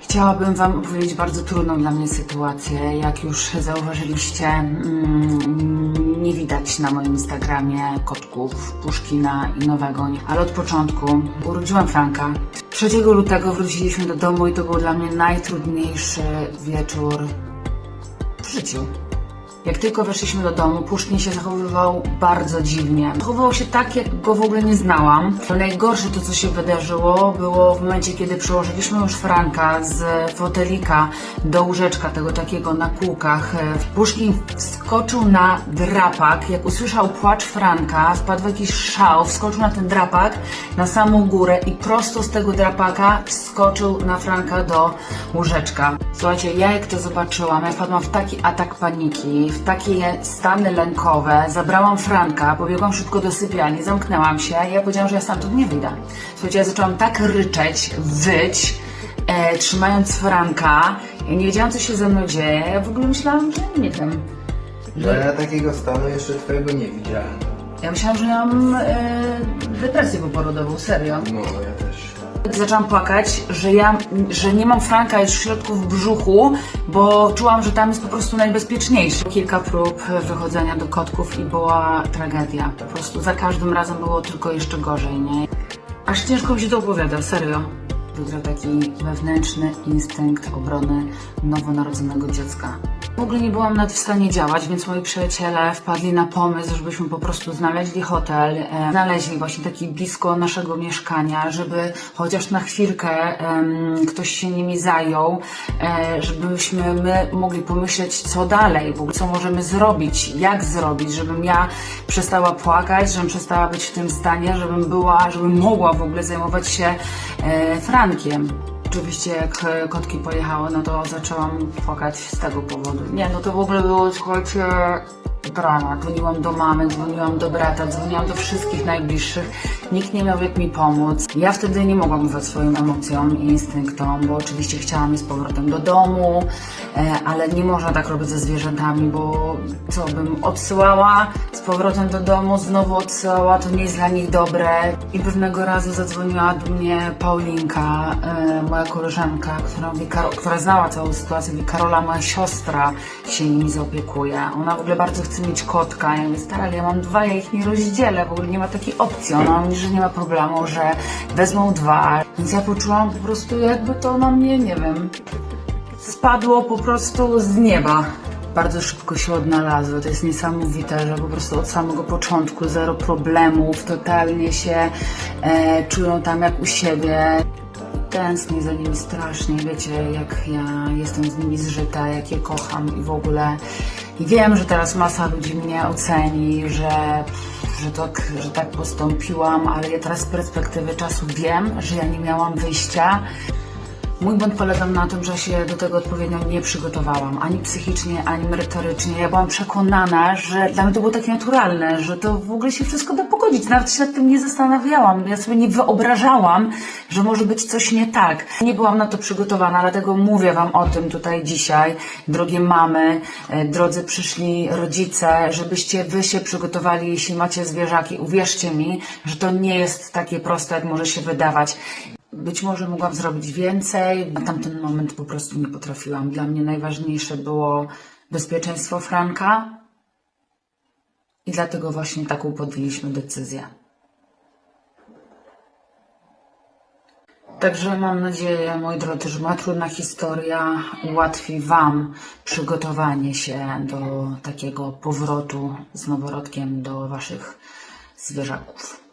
Chciałabym Wam opowiedzieć bardzo trudną dla mnie sytuację. Jak już zauważyliście, mm, nie widać na moim Instagramie kotków Puszkina i Nowego, ale od początku urodziłam Franka. 3 lutego wróciliśmy do domu i to był dla mnie najtrudniejszy wieczór w życiu. Jak tylko weszliśmy do domu, Puszkin się zachowywał bardzo dziwnie. Zachowywał się tak, jak go w ogóle nie znałam. Najgorsze to, co się wydarzyło, było w momencie, kiedy przełożyliśmy już Franka z fotelika do łóżeczka tego takiego na kółkach. Puszkin wskoczył na drapak. Jak usłyszał płacz Franka, wpadł w jakiś szał, wskoczył na ten drapak na samą górę i prosto z tego drapaka wskoczył na Franka do łóżeczka. Słuchajcie, ja jak to zobaczyłam, ja wpadłam w taki atak paniki, w takie stany lękowe, zabrałam Franka, pobiegłam szybko do sypialni, zamknęłam się i ja powiedziałam, że ja stamtąd nie wyjdę. Słuchajcie, ja zaczęłam tak ryczeć, wyć, e, trzymając Franka. Ja nie wiedziałam, co się ze mną dzieje. Ja w ogóle myślałam, że nie wiem. Że ja takiego stanu jeszcze twojego nie widziałem. Ja myślałam, że miałam e, depresję poporodową, serio. No, ja też. Zaczęłam płakać, że ja, że nie mam Franka już w środku w brzuchu, bo czułam, że tam jest po prostu najbezpieczniejszy. Kilka prób wychodzenia do kotków i była tragedia. Po prostu za każdym razem było tylko jeszcze gorzej, nie? Aż ciężko mi się to opowiada, serio. Wygrał taki wewnętrzny instynkt obrony nowonarodzonego dziecka. W ogóle nie byłam nawet w stanie działać, więc moi przyjaciele wpadli na pomysł, żebyśmy po prostu znaleźli hotel, e, znaleźli właśnie taki blisko naszego mieszkania, żeby chociaż na chwilkę em, ktoś się nimi zajął, e, żebyśmy my mogli pomyśleć, co dalej, w ogóle co możemy zrobić, jak zrobić, żebym ja przestała płakać, żebym przestała być w tym stanie, żebym była, żebym mogła w ogóle zajmować się e, Frankiem. Oczywiście jak e, kotki pojechały, no to zaczęłam płakać z tego powodu. Nie, no to w ogóle było, słuchajcie, drama. Dzwoniłam do mamy, dzwoniłam do brata, dzwoniłam do wszystkich najbliższych. Nikt nie miał jak mi pomóc. Ja wtedy nie mogłam ufać swoim emocjom i instynktom, bo oczywiście chciałam je z powrotem do domu, e, ale nie można tak robić ze zwierzętami, bo co bym odsyłała z powrotem do domu, znowu odsyłała, to nie jest dla nich dobre. I pewnego razu zadzwoniła do mnie Paulinka, e, moja koleżanka, która, mówi, która znała całą sytuację, mówi, Karola, moja siostra się nimi zaopiekuje. Ona w ogóle bardzo chce mieć kotka. Ja mówię, stara, ale ja mam dwa, ja ich nie rozdzielę, w ogóle nie ma takiej opcji. Ona mówi, że nie ma problemu, że wezmą dwa. Więc ja poczułam po prostu jakby to na mnie, nie wiem, spadło po prostu z nieba. Bardzo szybko się odnalazły. To jest niesamowite, że po prostu od samego początku zero problemów, totalnie się e, czują tam jak u siebie. Tęsknię za nimi strasznie, wiecie, jak ja jestem z nimi zżyta, jak je kocham i w ogóle. I wiem, że teraz masa ludzi mnie oceni, że, że, tak, że tak postąpiłam, ale ja teraz z perspektywy czasu wiem, że ja nie miałam wyjścia. Mój błąd polegał na tym, że się do tego odpowiednio nie przygotowałam, ani psychicznie, ani merytorycznie. Ja byłam przekonana, że dla mnie to było takie naturalne, że to w ogóle się wszystko da pogodzić. Nawet się nad tym nie zastanawiałam. Ja sobie nie wyobrażałam, że może być coś nie tak. Nie byłam na to przygotowana, dlatego mówię Wam o tym tutaj dzisiaj. Drogie mamy, e, drodzy przyszli rodzice, żebyście Wy się przygotowali, jeśli macie zwierzaki. Uwierzcie mi, że to nie jest takie proste, jak może się wydawać. Być może mogłam zrobić więcej. Na tamten moment po prostu nie potrafiłam. Dla mnie najważniejsze było bezpieczeństwo Franka i dlatego właśnie taką podjęliśmy decyzję. Także mam nadzieję, moi drodzy, że moja trudna historia ułatwi Wam przygotowanie się do takiego powrotu z noworodkiem do Waszych zwierzaków.